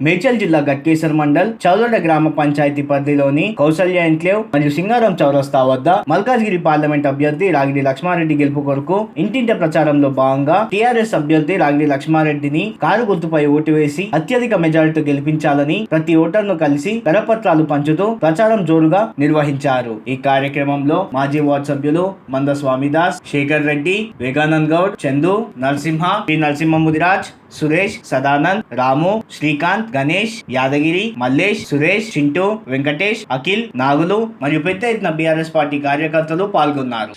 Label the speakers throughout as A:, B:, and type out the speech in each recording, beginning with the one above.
A: మేడ్చల్ జిల్లా గట్కేసర్ మండల్ చౌదడ గ్రామ పంచాయతీ పరిధిలోని కౌసల్య ఎన్క్లేవ్ మరియు సింగారం చౌరస్తా వద్ద మల్కాజ్గిరి పార్లమెంట్ అభ్యర్థి రాగిడి లక్ష్మారెడ్డి గెలుపు కొరకు ఇంటింటి ప్రచారంలో భాగంగా టీఆర్ఎస్ అభ్యర్థి రాగిడి లక్ష్మారెడ్డిని కారు గుర్తుపై ఓటు వేసి అత్యధిక మెజారిటీ గెలిపించాలని ప్రతి ఓటర్ను కలిసి కరపత్రాలు పంచుతూ ప్రచారం జోరుగా నిర్వహించారు. ఈ కార్యక్రమంలో మాజీ వార్డు సభ్యులు మంద స్వామిదాస్ శేఖర్ రెడ్డి వివేకానంద్ గౌడ్ చందు నరసింహ పి నరసింహ ముదిరాజ్ సురేష్ సదానంద్ రాము శ్రీకాంత్ గణేష్ యాదగిరి మల్లేష్ సురేష్ చింటూ వెంకటేష్ అఖిల్ నాగులు మరియు పెద్ద ఎత్తున బీఆర్ఎస్ పార్టీ కార్యకర్తలు పాల్గొన్నారు.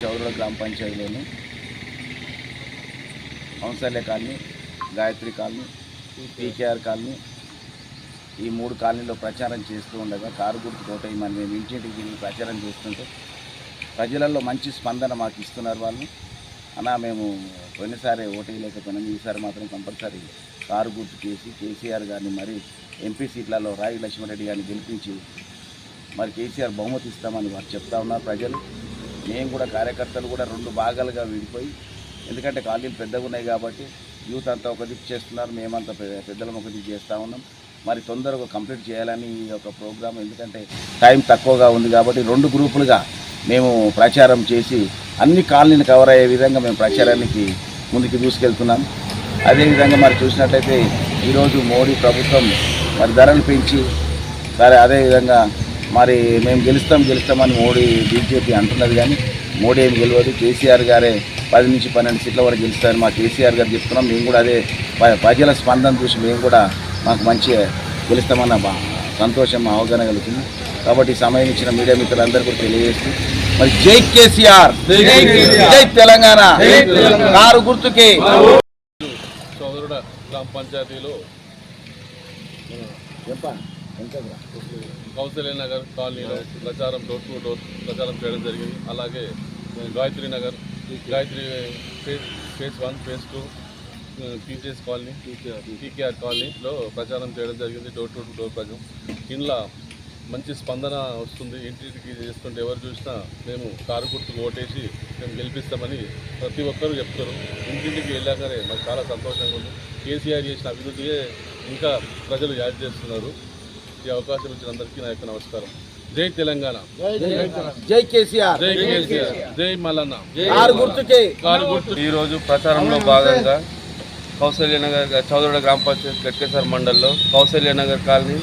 B: చౌరుల గ్రామ పంచాయతీలోని Kausalya colony Gayatri colony PKR colony ఈ మూడు కాలనీలో ప్రచారం చేస్తూ ఉండగా కారు గుర్తు కోటేయమని మేము ఇంటింటికి ప్రచారం చేస్తుంటే ప్రజలలో మంచి స్పందన మాకు ఇస్తున్నారు వాళ్ళు. అన్నా మేము పోయినసారి ఓటేయలేకపోయినాం ఈసారి మాత్రం కంపల్సరీ కారు గుర్తు చేసి కేసీఆర్ గారిని మరి ఎంపీ సీట్లలో రాయి లక్ష్మారెడ్డి గారిని గెలిపించి మరి కేసీఆర్ బహుమతి ఇస్తామని వారు చెప్తా ఉన్నారు ప్రజలు. మేము కూడా కార్యకర్తలు కూడా రెండు భాగాలుగా విడిపోయి ఎందుకంటే ఖాళీలు పెద్దగా ఉన్నాయి కాబట్టి యూత్ అంతా ఒక దిక్కు చేస్తున్నారు మేమంతా పెద్దలం ఒక దిక్కు చేస్తూ ఉన్నాం. మరి తొందరగా కంప్లీట్ చేయాలని ఈ యొక్క ప్రోగ్రామ్ ఎందుకంటే టైం తక్కువగా ఉంది కాబట్టి రెండు గ్రూపులుగా మేము ప్రచారం చేసి అన్ని కాలనీలు కవర్ అయ్యే విధంగా మేము ప్రచారానికి ముందుకు దూసుకెళ్తున్నాం. అదేవిధంగా మరి చూసినట్లయితే ఈరోజు మోడీ ప్రభుత్వం మరి ధరలు పెంచి సరే అదేవిధంగా మరి మేము గెలుస్తాం గెలుస్తామని మోడీ బీజేపీ అంటున్నది కానీ మోడీ ఏం గెలవదు. కేసీఆర్ గారే పది నుంచి పన్నెండు సీట్ల వరకు గెలుస్తారని మా కేసీఆర్ గారు చెప్తున్నాం. మేము కూడా అదే ప- ప్రజల స్పందన చూసి మేము కూడా మాకు మంచి గెలుస్తామన్న సంతోషం అవగాహన కలుగుతుంది. కాబట్టి సమయం ఇచ్చిన మీడియా మిత్రులందరూ కూడా తెలియజేస్తూ మరి జై కేసీఆర్. జై తెలంగాణ. కారు గుర్తుకే.
C: చౌదరుడ గ్రామ పంచాయతీలో కౌశల్య నగర్ కాలనీలో ప్రచారం డోర్ టు డోర్ ప్రచారం చేయడం జరిగింది. అలాగే Gayatri Nagar Gayatri phase phase one phase two PCS colony TKR కాలనీలో ప్రచారం చేయడం జరిగింది. డోర్ టు డోర్ ప్రచారం. ఇంట్లో మంచి స్పందన వస్తుంది. ఇంటింటికి చేస్తుంటే ఎవరు చూసినా మేము కారు గుర్తుకు ఓటేసి మేము గెలిపిస్తామని ప్రతి ఒక్కరూ చెప్తారు. ఇంటింటికి వెళ్ళాకనే మాకు చాలా సంతోషంగా ఉంది. కేసీఆర్ చేసిన అభివృద్ధియే ఇంకా ప్రజలు యాడ్ చేస్తున్నారు. ఈ అవకాశం ఇచ్చిన అందరికీ నా యొక్క నమస్కారం. జై తెలంగాణ.
B: జై కేసీఆర్.
C: జై కేసీఆర్. జై మల్లన్న.
B: కారు గుర్తుకే.
C: కారు గుర్తు.
D: ఈరోజు ప్రచారంలో భాగంగా కౌశల్యనగర్ చౌదరుడ గ్రామ పంచాయతీ గట్కేశ్వర మండల్లో Kausalyanagar colony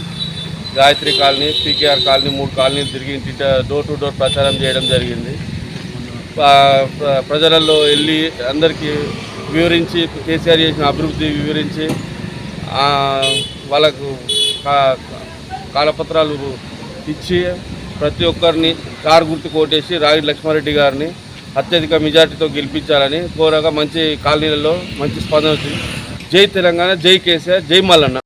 D: Gayatri colony PKR colony మూడు కాలనీలు తిరిగి ఇంటి డోర్ టు డోర్ ప్రచారం చేయడం జరిగింది. ప్రజలలో వెళ్ళి అందరికీ వివరించి కేసీఆర్ చేసిన అభివృద్ధి వివరించి వాళ్ళకు కా- కాలపత్రాలు ఇచ్చి ప్రతి ఒక్కరిని కారు గుర్తు కోటేసి రాగి లక్ష్మారెడ్డి గారిని అత్యధిక మెజార్టీతో గెలిపించాలని కోరగా మంచి కాలనీలలో మంచి స్పందన వచ్చింది. జై తెలంగాణ జై కేసీఆర్ జై మల్లన్న.